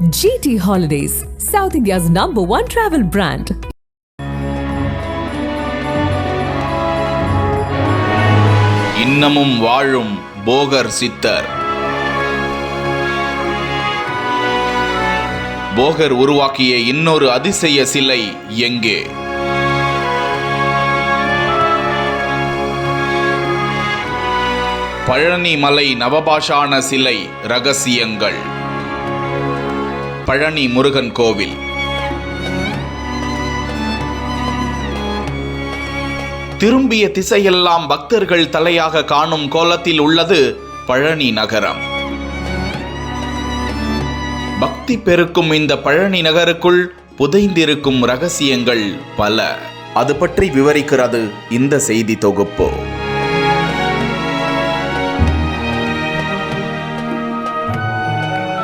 GT Holidays, South India's number one travel brand. இன்னமும் வாழும் போகர் சித்தர். போகர் உருவாக்கிய இன்னொரு அதிசய சிலை எங்கே? பழனி மலை நவபாஷான சிலை ரகசியங்கள். பழனி முருகன் கோவில். திரும்பிய திசையெல்லாம் பக்தர்கள் தலையாக காணும் கோலத்தில் உள்ளது பழனி நகரம். பக்தி பெருக்கும் இந்த பழனி நகருக்குள் புதைந்திருக்கும் ரகசியங்கள் பல. அது பற்றி விவரிக்கிறது இந்த செய்தி தொகுப்பு.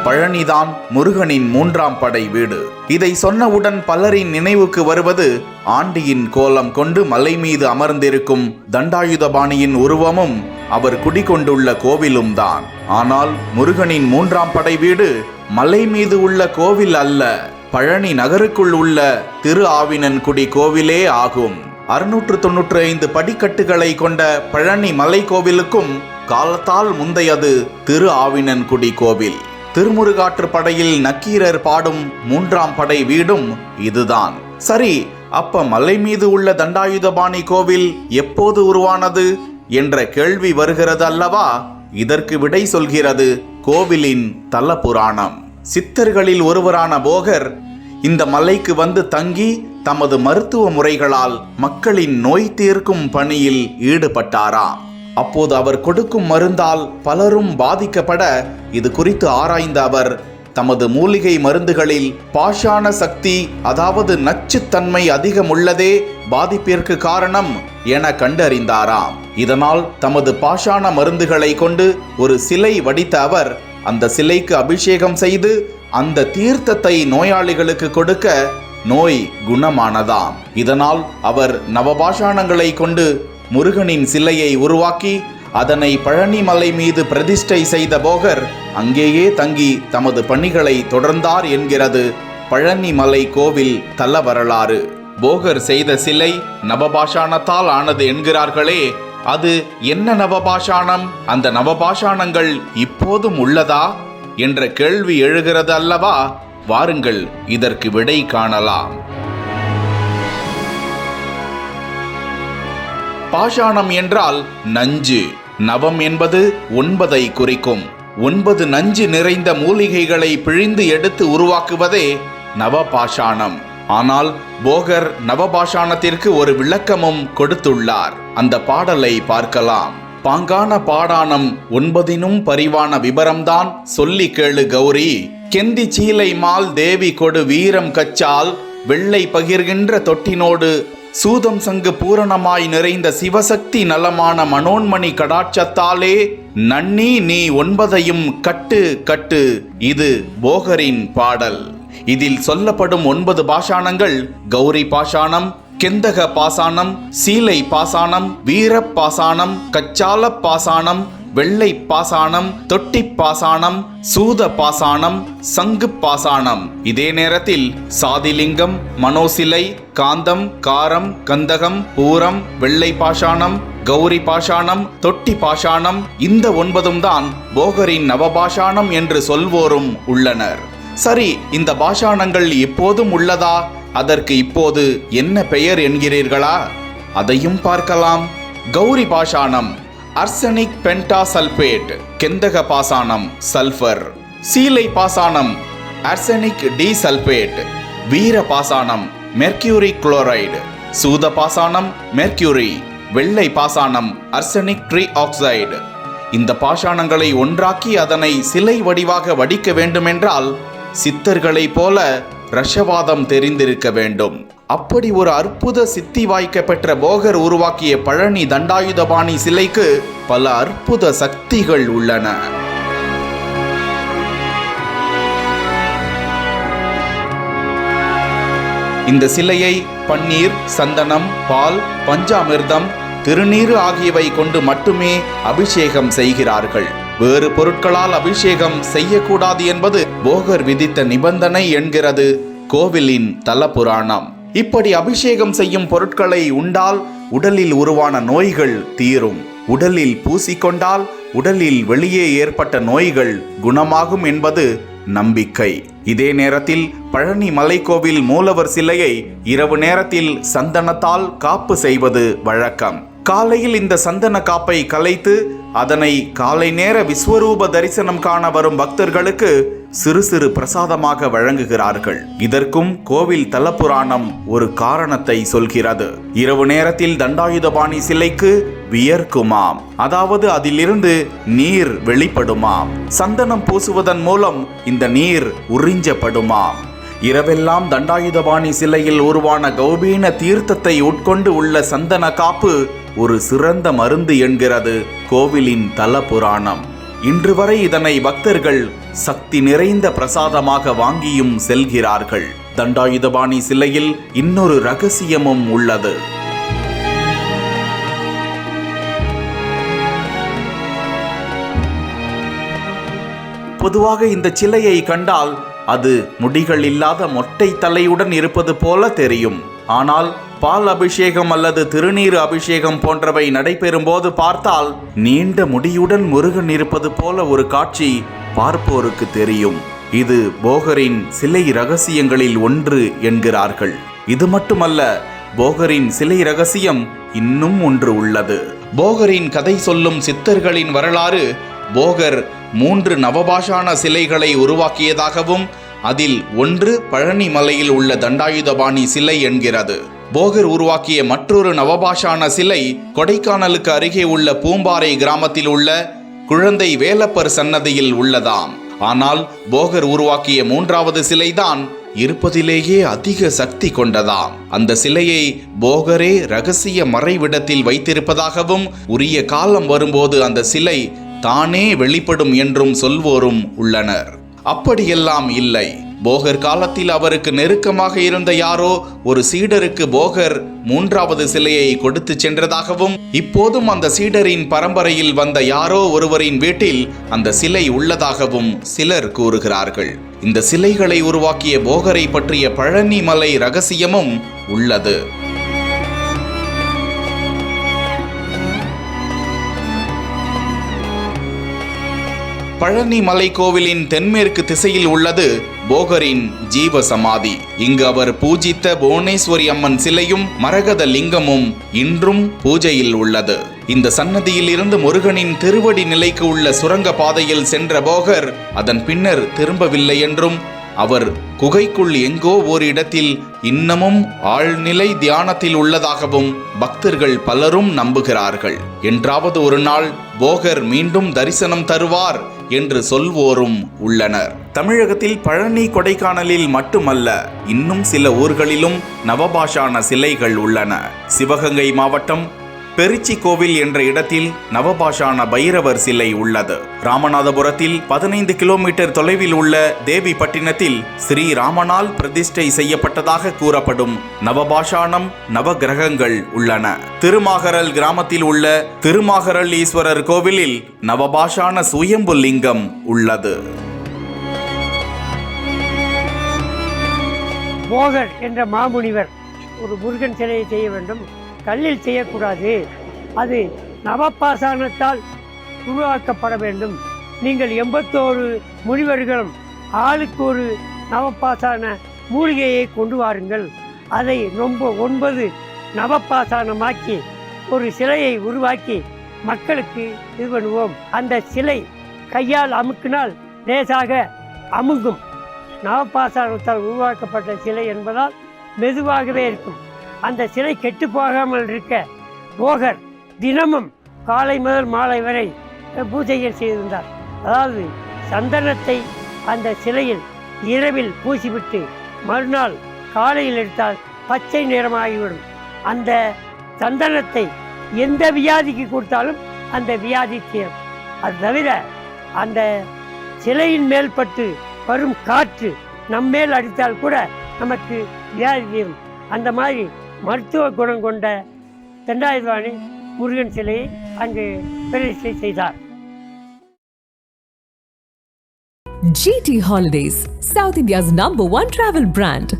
பழனிதான் முருகனின் மூன்றாம் படை வீடு. இதை சொன்னவுடன் பலரின் நினைவுக்கு வருவது ஆண்டியின் கோலம் கொண்டு மலை மீது அமர்ந்திருக்கும் தண்டாயுதபாணியின் உருவமும் அவர் குடிகொண்டுள்ள கோவிலும் தான் ஆனால் முருகனின் மூன்றாம் படை வீடு மலை மீது உள்ள கோவில் அல்ல பழனி நகருக்குள் உள்ள திரு ஆவினன்குடி கோவிலே ஆகும். அறுநூற்று தொன்னூற்றி ஐந்து படிக்கட்டுகளை கொண்ட பழனி மலை கோவிலுக்கும் காலத்தால் முந்தையது திரு ஆவினன்குடி கோவில். திருமுருகாற்று படையில் நக்கீரர் பாடும் மூன்றாம் படை வீடும் இதுதான். சரி அப்ப மலை மீது உள்ள தண்டாயுதபாணி கோவில் எப்போது உருவானது என்ற கேள்வி வருகிறது அல்லவா? இதற்கு விடை சொல்கிறது கோவிலின் தல புராணம் சித்தர்களில் ஒருவரான போகர் இந்த மலைக்கு வந்து தங்கி தமது மருத்துவ முறைகளால் மக்களின் நோய் தீர்க்கும் பணியில் ஈடுபட்டாராம் அப்போது அவர் கொடுக்கும் மருந்தால் பலரும் பாதிக்கப்பட இது குறித்து ஆராய்ந்த அவர் தமது மூலிகை மருந்துகளில் பாஷாண சக்தி அதாவது நச்சுத்தன்மை அதிகம் உள்ளதே பாதிப்பிற்கு காரணம் என கண்டறிந்தாராம். இதனால் தமது பாஷாண மருந்துகளை கொண்டு ஒரு சிலை வடித்த அவர் அந்த சிலைக்கு அபிஷேகம் செய்து அந்த தீர்த்தத்தை நோயாளிகளுக்கு கொடுக்க நோய் குணமானதாம். இதனால் அவர் நவபாஷாணங்களை கொண்டு முருகனின் சிலையை உருவாக்கி அதனை பழனி மலை மீது பிரதிஷ்டை செய்த போகர் அங்கேயே தங்கி தமது பணிகளை தொடர்ந்தார் என்கிறது பழனி மலை கோவில் தல வரலாறு போகர் செய்த சிலை நவபாஷாணத்தால் ஆனது என்கிறார்களே அது என்ன நவபாஷாணம்? அந்த நவபாஷாணங்கள் இப்போதும் உள்ளதா? என்ற கேள்வி எழுகிறது அல்லவா? வாருங்கள் இதற்கு விடை காணலாம். பாஷாணம் என்றால் நஞ்சு. நவம் என்பது ஒன்பதை குறிக்கும். ஒன்பது நஞ்சு நிறைந்த மூலிகைகளை பிழிந்து எடுத்து உருவாக்குவதே நவபாஷாணம். ஆனால் போகர் நவபாஷாணத்திற்கு ஒரு விளக்கமும் கொடுத்துள்ளார். அந்த பாடலை பார்க்கலாம். பாங்கான பாடானம் ஒன்பதினும் பரிவான விபரம்தான் சொல்லி கேளு கௌரி. கெந்தி சீலை மால் தேவி கொடு வீரம் கச்சால் வெள்ளை பகிர்கின்ற தொட்டினோடு சூதம் சங்கு பூரணமாய் நிறைந்த சிவசக்தி நலமான மனோன்மணி கடாட்சத்தாலே நன்னி நீ ஒன்பதையும் கட்டு கட்டு. இது போகரின் பாடல். இதில் சொல்லப்படும் ஒன்பது பாஷாணங்கள் கௌரி பாஷாணம் கெந்தக பாசானம் சீலை பாசானம் வீர பாசானம் கச்சால பாசானம் வெள்ளை பாசானம் தொட்டி பாசானம் சூத பாசானம் சங்கு பாசானம் இதே நேரத்தில் சாதிலிங்கம் மனோசிலை காந்தம் காரம் கந்தகம் பூரம் வெள்ளை பாஷாணம் கௌரி பாஷாணம் தொட்டி பாஷாணம் இந்த ஒன்பதும் தான் போகரின் நவபாஷாணம் என்று சொல்வோரும் உள்ளனர். சரி இந்த பாஷாணங்கள் எப்போதும் உள்ளதா? அதற்கு இப்போது என்ன பெயர் என்கிறீர்களா? அதையும் பார்க்கலாம். கௌரி பாஷாணம் அர்சனிக் பென்டாசல்பேட் கெந்தக பாசானம் சல்ஃபர் சீலை பாசானம் அர்சனிக் டி சல்பேட் வீர பாசானம் மெர்க்யூரி குளோரைடு சூத பாசானம் மெர்க்யூரி வெள்ளை பாசானம் அர்சனிக் ட்ரீ ஆக்சைடு இந்த பாஷாணங்களை ஒன்றாக்கி அதனை சிலை வடிவாக வடிக்க வேண்டுமென்றால் சித்தர்களைப் போல ரஷவாதம் தெரிந்திருக்க வேண்டும். அப்படி ஒரு அற்புத சித்தி வாய்க்க பெற்ற போகர் உருவாக்கிய பழனி தண்டாயுதபாணி சிலைக்கு பல அற்புத சக்திகள் உள்ளன. இந்த சிலையை பன்னீர் சந்தனம் பால் பஞ்சாமிர்தம் திருநீறு ஆகியவை கொண்டு மட்டுமே அபிஷேகம் செய்கிறார்கள். வேறு பொருட்களால் அபிஷேகம் செய்யக்கூடாது என்பது போகர் விதித்த நிபந்தனை என்கிறது கோவிலின் தலபுராணம். இப்படி அபிஷேகம் செய்யும் பொருட்களை உண்டால் உடலில் உருவான நோய்கள் தீரும். உடலில் பூசிக்கொண்டால் உடலில் வெளியே ஏற்பட்ட நோய்கள் குணமாகும் என்பது நம்பிக்கை. இதே நேரத்தில் பழனி மலைக்கோவில் மூலவர் சிலையை இரவு நேரத்தில் சந்தனத்தால் காப்பு செய்வது வழக்கம். காலையில் இந்த சந்தன காப்பை கலைத்து அதனை காலை நேர விஸ்வரூப தரிசனம் காண வரும் பக்தர்களுக்கு சிறு சிறு பிரசாதமாக வழங்குகிறார்கள். இதற்கும் கோவில் தலப்புராணம் ஒரு காரணத்தை சொல்கிறது. இரவு நேரத்தில் தண்டாயுதபாணி சிலைக்கு வியர்க்குமாம். அதாவது அதிலிருந்து நீர் வெளிப்படுமாம். சந்தனம் பூசுவதன் மூலம் இந்த நீர் உறிஞ்சப்படுமாம். இரவெல்லாம் தண்டாயுதபாணி சிலையில் உருவான கௌபீன தீர்த்தத்தை உட்கொண்டு உள்ள சந்தன காப்பு ஒரு சிறந்த மருந்து என்கிறது கோவிலின் தல புராணம் இன்று வரை இதனை பக்தர்கள் சக்தி நிறைந்த பிரசாதமாக வாங்கியும் செல்கிறார்கள். தண்டாயுதபாணி சிலையில் இன்னொரு ரகசியமும் உள்ளது. பொதுவாக இந்த சிலையை கண்டால் அது முடிகள் இல்லாத மொட்டை தலையுடன் இருப்பது போல தெரியும். ஆனால் பால் அபிஷேகம் அல்லது திருநீர் அபிஷேகம் போன்றவை நடைபெறும் போது பார்த்தால் நீண்ட முடியுடன் முருகன் இருப்பது போல ஒரு காட்சி பார்ப்போருக்கு தெரியும். இது போகரின் சிலை ரகசியங்களில் ஒன்று என்கிறார்கள். இது மட்டுமல்ல போகரின் சிலை ரகசியம் இன்னும் ஒன்று உள்ளது. போகரின் கதை சொல்லும் சித்தர்களின் வரலாறு போகர் மூன்று நவபாஷான சிலைகளை உருவாக்கியதாகவும் அதில் ஒன்று பழனி மலையில் உள்ள தண்டாயுதபாணி சிலை என்கிறது. போகர் உருவாக்கிய மற்றொரு நவபாஷான சிலை கொடைக்கானலுக்கு அருகே உள்ள பூம்பாறை கிராமத்தில் உள்ள குழந்தை வேலப்பர் சன்னதியில் உள்ளதாம். ஆனால் போகர் உருவாக்கிய மூன்றாவது சிலைதான் இருப்பதிலேயே அதிக சக்தி கொண்டதாம். அந்த சிலையை போகரே ரகசிய மறைவிடத்தில் வைத்திருப்பதாகவும் உரிய காலம் வரும்போது அந்த சிலை தானே வெளிப்படும் என்றும் சொல்வோரும் உள்ளனர். அப்படியெல்லாம் இல்லை. போகர் காலத்தில் அவருக்கு நெருக்கமாக இருந்த யாரோ ஒரு சீடருக்கு போகர் மூன்றாவது சிலையை கொடுத்து சென்றதாகவும் இப்போதும் அந்த சீடரின் பரம்பரையில் வந்த யாரோ ஒருவரின் வீட்டில் அந்த சிலை உள்ளதாகவும் சிலர் கூறுகிறார்கள். இந்த சிலைகளை உருவாக்கிய போகரை பற்றிய பழனி மலை ரகசியமும் உள்ளது. பழனி மலை கோவிலின் தென்மேற்கு திசையில் உள்ளது போகரின் ஜீவ சமாதி இங்கு அவர் பூஜித்த புவனேஸ்வரி அம்மன் சிலையும் மரகத லிங்கமும் இன்றும் பூஜையில் உள்ளது. இந்த சன்னதியில் இருந்து முருகனின் திருவடி நிலைக்கு உள்ள சுரங்க பாதையில் சென்ற போகர் அதன் பின்னர் திரும்பவில்லை என்றும் அவர் குகைக்குள் எங்கோ ஓரிடத்தில் இன்னமும் ஆழ்நிலை தியானத்தில் உள்ளதாகவும் பக்தர்கள் பலரும் நம்புகிறார்கள். என்றாவது ஒரு நாள் போகர் மீண்டும் தரிசனம் தருவார் என்று சொல்வோரும் உள்ளனர். தமிழகத்தில் பழனி கொடைக்கானலில் மட்டுமல்ல இன்னும் சில ஊர்களிலும் நவபாஷான சிலைகள் உள்ளன. சிவகங்கை மாவட்டம் பெருச்சி கோவில் என்ற இடத்தில் நவபாஷான பைரவர் சிலை உள்ளது. ராமநாதபுரத்தில் பதினைந்து கிலோமீட்டர் தொலைவில் உள்ள தேவிப்பட்டினத்தில் ஸ்ரீ ராமனால் பிரதிஷ்டை செய்யப்பட்டதாக கூறப்படும் நவபாஷானம் நவகிரகங்கள் உள்ளன. திருமாகரல் கிராமத்தில் உள்ள திருமாகரல் ஈஸ்வரர் கோவிலில் நவபாஷான சுயம்பு லிங்கம் உள்ளது. போகர் என்ற மாமுனிவர் ஒரு முருகன் சிலையை செய்ய வேண்டும். கல்லில் செய்யக்கூடாது. அது நவப்பாசானத்தால் உருவாக்கப்பட வேண்டும். நீங்கள் எண்பத்தோரு முனிவர்களும் ஆளுக்கு ஒரு நவப்பாசான மூலிகையை கொண்டு வாருங்கள். அதை ரொம்ப ஒன்பது நவப்பாசானமாக்கி ஒரு சிலையை உருவாக்கி மக்களுக்கு இது பண்ணுவோம். அந்த சிலை கையால் அமுக்கினால் லேசாக அமுங்கும். நவபாசாரத்தால் உருவாக்கப்பட்ட சிலை என்பதால் மெதுவாகவே இருக்கும். அந்த சிலை கெட்டு போகாமல் இருக்க போகர் தினமும் காலை முதல் மாலை வரை பூஜைகள் செய்திருந்தார். அதாவது சந்தனத்தை அந்த சிலையில் இரவில் பூசிவிட்டு மறுநாள் காலையில் எடுத்தால் பச்சை நிறமாகிவிடும். அந்த சந்தனத்தை எந்த வியாதிக்கு கொடுத்தாலும் அந்த வியாதி தீரும். அது தவிர அந்த சிலையின் மேல்பட்டு வரும் காற்று நம்மேல் அடித்தால் கூட நமக்கு வியாதி தீரும் அந்த மாதிரி மருத்துவ குணம் கொண்ட தெண்டாயுதவாணி முருகன் சிலையை அங்கு பிரதிஷ்டை செய்தார். GT holidays south India's number one travel brand